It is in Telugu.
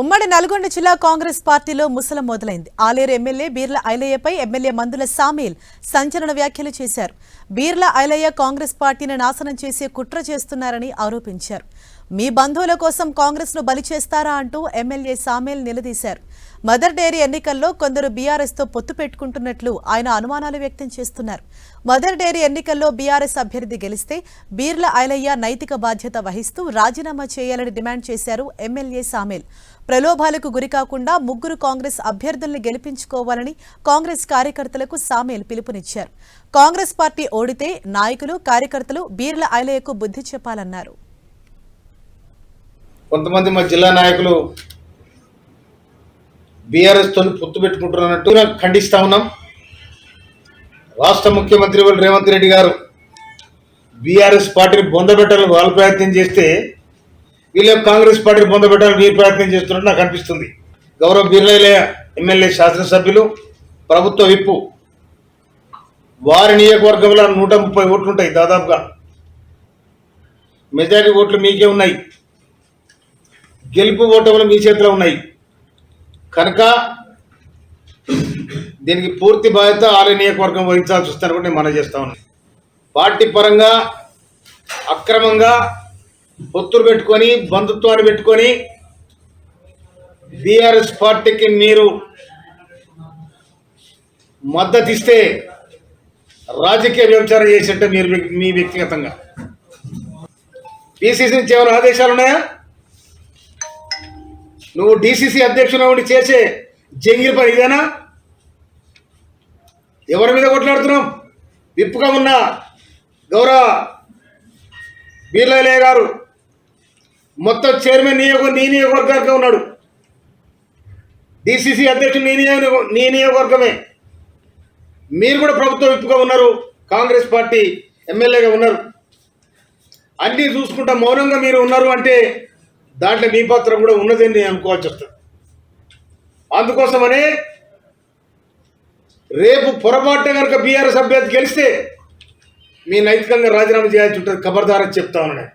ఉమ్మడి నల్గొండ జిల్లా కాంగ్రెస్ పార్టీలో ముసలం మొదలైంది. ఆలేరు ఎమ్మెల్యే బీర్ల ఐలయ్యపై ఎమ్మెల్యే మందుల సామీల్ సంచలన వ్యాఖ్యలు చేశారు. బీర్ల ఐలయ్య కాంగ్రెస్ పార్టీని నాశనం చేసే కుట్ర చేస్తున్నారని ఆరోపించారు. మీ బంధువుల కోసం కాంగ్రెస్ను బలి చేస్తారా అంటూ ఎమ్మెల్యే సామేల్ నిలదీశారు. మదర్ డైరీ ఎన్నికల్లో కొందరు బీఆర్ఎస్తో పొత్తు పెట్టుకుంటున్నట్లు ఆయన అనుమానాలు వ్యక్తం చేస్తున్నారు. మదర్ డైరీ ఎన్నికల్లో బీఆర్ఎస్ అభ్యర్థి గెలిస్తే బీర్ల ఐలయ్య నైతిక బాధ్యత వహిస్తూ రాజీనామా చేయాలని డిమాండ్ చేశారు ఎమ్మెల్యే సామేల్. ప్రలోభాలకు గురికాకుండా ముగ్గురు కాంగ్రెస్ అభ్యర్థుల్ని గెలిపించుకోవాలని కాంగ్రెస్ కార్యకర్తలకు సామేల్ పిలుపునిచ్చారు. కాంగ్రెస్ పార్టీ ఓడితే నాయకులు కార్యకర్తలు బీర్ల ఐలయ్యకు బుద్ధి చెప్పాలన్నారు. కొంతమంది మా జిల్లా నాయకులు బీఆర్ఎస్ తోని పొత్తు పెట్టుకుంటున్నట్టు ఖండిస్తా ఉన్నాం. రాష్ట్ర ముఖ్యమంత్రి రేవంత్ రెడ్డి గారు బీఆర్ఎస్ పార్టీని బొందబెట్టాలని వాళ్ళు ప్రయత్నం చేస్తే వీళ్ళు కాంగ్రెస్ పార్టీని బొందబెట్టాలని వీరు ప్రయత్నం చేస్తున్నట్టు నాకు అనిపిస్తుంది. గౌరవ బీర్లయ్య ఎమ్మెల్యే శాసనసభ్యులు ప్రభుత్వ విప్పు వారి నియోజకవర్గంలో నూట ముప్పై ఓట్లుంటాయి దాదాపుగా. మెజారిటీ ఓట్లు మీకే ఉన్నాయి. గెలుపు ఓటములు మీ చేతిలో ఉన్నాయి. కనుక దీనికి పూర్తి బాధ్యత ఆలయ నియోజకవర్గం వహించాల్సి వస్తుందని కూడా నేను మనం చేస్తా ఉన్నాను. పార్టీ పరంగా అక్రమంగా పొత్తులు పెట్టుకొని బంధుత్వాన్ని పెట్టుకొని బీఆర్ఎస్ పార్టీకి మీరు మద్దతు ఇస్తే రాజకీయ వ్యభిచారం చేసేట మీరు మీ వ్యక్తిగతంగా. పిసిసి నుంచి ఏమైనా ఆదేశాలు ఉన్నాయా? నువ్వు డిసిసి అధ్యక్షుడు ఉండి చేసే జంగిల్ పని ఇదేనా? ఎవరి మీద కొట్లాడుతున్నాం? విప్పుగా ఉన్న గౌరవ బీర్లయ్య గారు మొత్తం చైర్మన్ నియోగ నీ నియోగవర్గానికి ఉన్నాడు. డిసిసి అధ్యక్షుడు నీ నియోగ నీ నియోగవర్గమే. మీరు కూడా ప్రభుత్వ విప్పుగా ఉన్నారు. కాంగ్రెస్ పార్టీ ఎమ్మెల్యేగా ఉన్నారు. అన్నీ చూసుకుంటా మౌనంగా మీరు ఉన్నారు అంటే దాంట్లో మీ పాత్ర కూడా ఉన్నదని నేను అనుకోవాల్సి వస్తుంది. అందుకోసమనే రేపు పొరపాటున కనుక బీఆర్ఎస్ అభ్యర్థి గెలిస్తే మీ నైతికంగా రాజీనామా చేయాల్సి ఉంటుంది ఖబర్దారని చెప్తా ఉన్నాను.